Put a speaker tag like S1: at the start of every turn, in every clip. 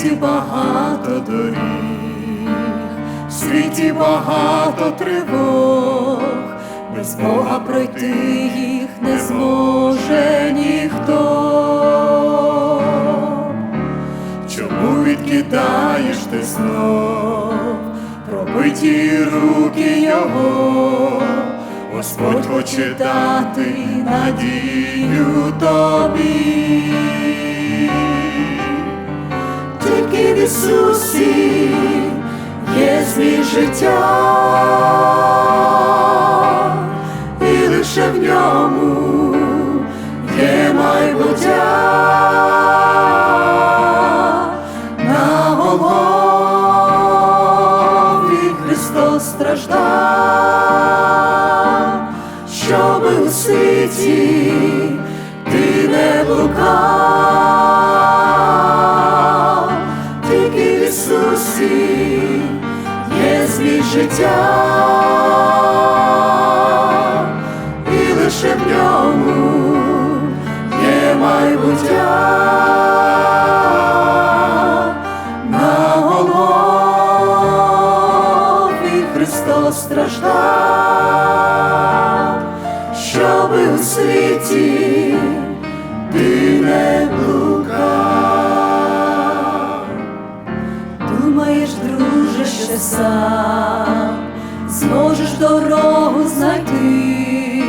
S1: Світі багато доріг, в світі багато тривог, без Бога пройти їх не зможе ніхто. Чому відкидаєш ти знов пробиті руки Його? Господь хоче дати надію тобі. Тільки в Ісусі є зміст життя, і лише в ньому є майбуття. На Голгофі Христос страждав, щоби у життя, і лише в ньому є майбуття. На Голгофі Христос страждав, щоби у світі дорогу знайти,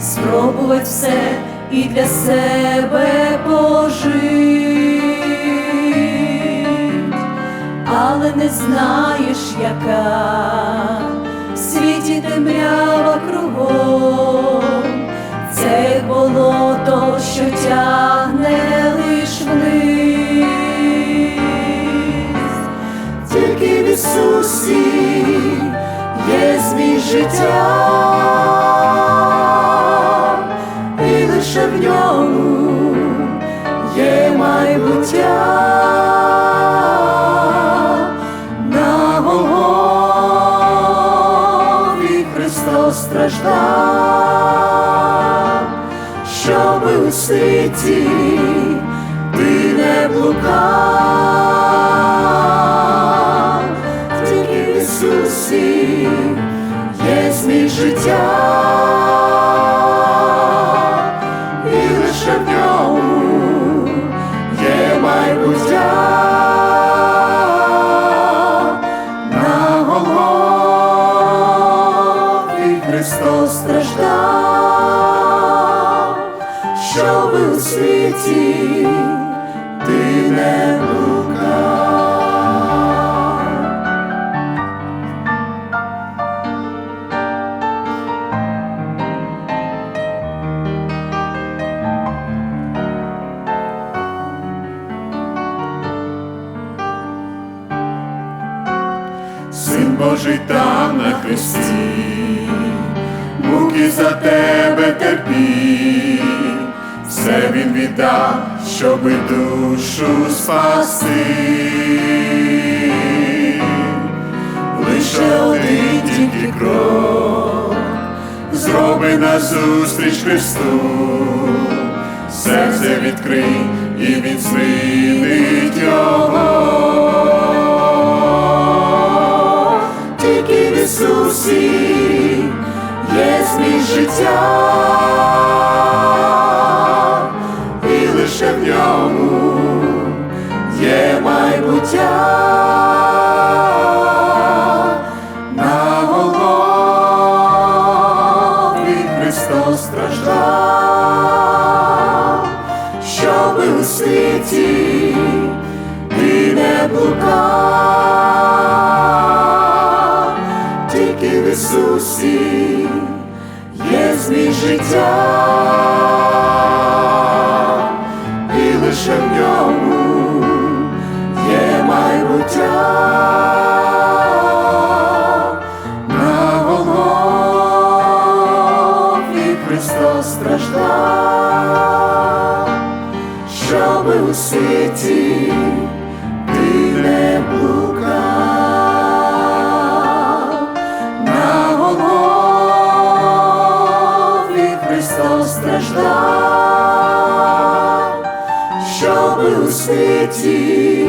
S1: спробувати все і для себе пожить, але не знаєш, яка в світі темрява кругом, це болото, що страждав, щоби у світі ти не блукав, тільки в Ісусі є зміг життя, світі ти не блукав. Син Божий там на хресті, муки за тебе терпів, все він віддав, щоби душу спасти. Лише один тільки крок зроби назустріч Христу, серце відкрий, і він змінить його. Тільки в Ісусі є зміст життя, Христос страждав, щоби у світі ти не блукав, тільки в Ісусі є зміст життя, страждав, щоби у світі ти не блукав. На Голгофі Христос страждав, щоб справи у світі.